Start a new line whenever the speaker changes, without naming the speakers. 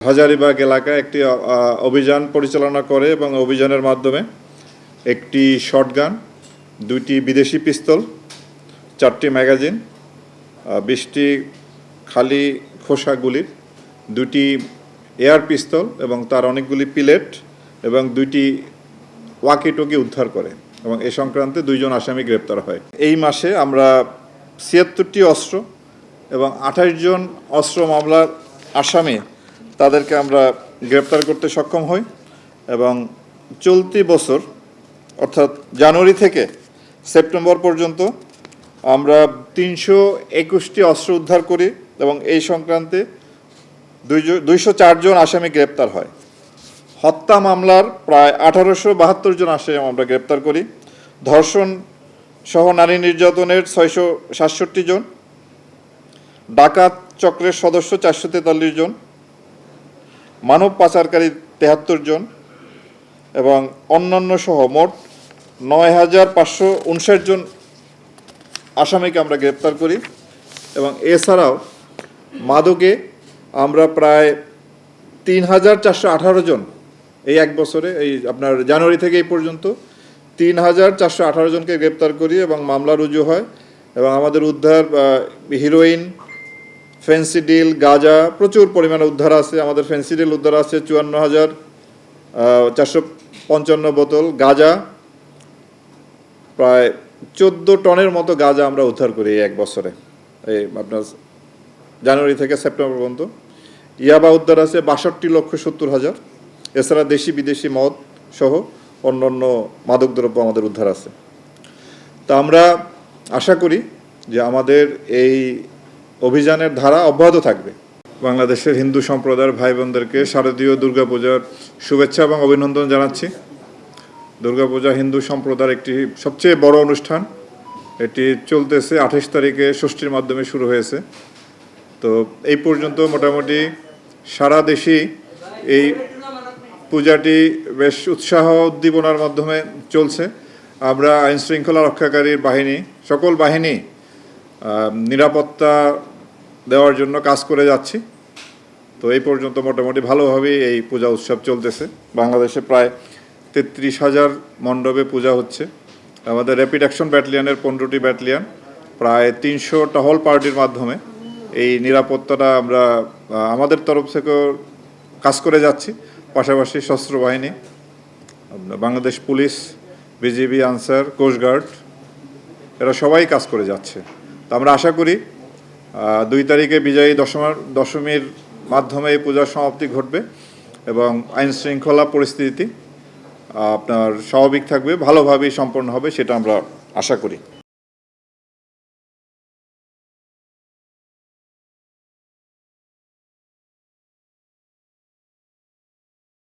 হাজারিবাগ এলাকায় একটি অভিযান পরিচালনা করে এবং অভিযানের মাধ্যমে একটি শটগান, দুইটি বিদেশি পিস্তল, চারটি ম্যাগাজিন বিশটি খালি খোসা গুলির, দুটি এয়ার পিস্তল এবং তার অনেকগুলি পিলেট এবং দুইটি ওয়াকিটকি উদ্ধার করে এবং এ সংক্রান্তে দুইজন আসামি গ্রেপ্তার হয়। এই মাসে আমরা ছিয়াত্তরটি অস্ত্র এবং আঠাশ জন অস্ত্র মামলার আসামি তাদেরকে আমরা গ্রেপ্তার করতে সক্ষম হই এবং চলতি বছর, অর্থাৎ জানুয়ারি থেকে সেপ্টেম্বর পর্যন্ত আমরা তিনশো একুশটি অস্ত্র উদ্ধার করি এবং এই সংক্রান্তে দুইশো চারজন আসামি গ্রেপ্তার হয়। হত্যা মামলার প্রায় আঠারোশো বাহাত্তর জন আসামি আমরা গ্রেপ্তার করি। ধর্ষণ সহ নারী নির্যাতনের ছয়শো সাতষট্টি জন। ডাকাত চক্রের সদস্য চারশো তেতাল্লিশ জন। মানব পাচারকারী তেহাত্তর জন এবং অন্যান্য সহ মোট নয় হাজার পাঁচশো উনষাট জন আসামিকে আমরা গ্রেপ্তার করি এবং এছাড়াও মাদকে আমরা প্রায় তিন হাজার চারশো আঠারো জন এই এক বছরে, এই আপনার জানুয়ারি থেকে এই পর্যন্ত তিন হাজার চারশো আঠারো জনকে গ্রেপ্তার করি এবং মামলা রুজু হয় এবং আমাদের উদ্ধার হিরোইন ফেন্সিডিল গাঁজা, প্রচুর পরিমাণে উদ্ধার আছে। আমাদের ফেন্সিডিল উদ্ধার আছে চুয়ান্ন হাজার চারশো পঞ্চান্ন বোতল গাঁজা। প্রায় চোদ্দ টনের মতো গাঁজা আমরা উদ্ধার করি এক বছরে। এই আপনার জানুয়ারি থেকে সেপ্টেম্বর পর্যন্ত। ইয়াবা উদ্ধার আছে বাষট্টি লক্ষ সত্তর হাজার। এছাড়া দেশি বিদেশি মদ সহ অন্যান্য মাদকদ্রব্য আমাদের উদ্ধার আছে। তা আমরা আশা করি যে আমাদের এই অভিযানের ধারা অব্যাহত থাকবে। বাংলাদেশের হিন্দু সম্প্রদায়ের ভাই বোনদেরকে শারদীয় দুর্গাপূজার শুভেচ্ছা এবং অভিনন্দন জানাচ্ছি। দুর্গাপূজা হিন্দু সম্প্রদায়ের একটি সবচেয়ে বড় অনুষ্ঠান। এটি চলতেছে আঠাশ তারিখে ষষ্ঠীর মাধ্যমে শুরু হয়েছে। তো এই পর্যন্ত মোটামুটি সারা দেশেই এই পূজাটি বেশ উৎসাহ উদ্দীপনার মাধ্যমে চলছে। আমরা আইনশৃঙ্খলা রক্ষাকারী বাহিনী, সকল বাহিনী নিরাপত্তা দেওয়ার জন্য কাজ করে যাচ্ছি। তো এই পর্যন্ত মোটামুটি ভালোভাবেই এই পূজা উৎসব চলতেছে। বাংলাদেশে প্রায় তেত্রিশ হাজার মণ্ডপে পূজা হচ্ছে। আমাদের র্যাপিড অ্যাকশন ব্যাটালিয়নের পনেরোটি ব্যাটালিয়ন, প্রায় তিনশো টহল পার্টির মাধ্যমে এই নিরাপত্তাটা আমরা আমাদের তরফ থেকেও কাজ করে যাচ্ছি। পাশাপাশি সশস্ত্র বাহিনী Bangladesh police, BGB, Ansar coast guard এরা সবাই কাজ করে যাচ্ছে। তো আমরা আশা করি দুই তারিখে বিজয়ী দশমার দশমীর মাধ্যমে এই পূজার সমাপ্তি ঘটবে এবং আইন শৃঙ্খলা পরিস্থিতি আপনার স্বাভাবিক থাকবে, ভালোভাবেই সম্পন্ন হবে, সেটা আমরা আশা করি।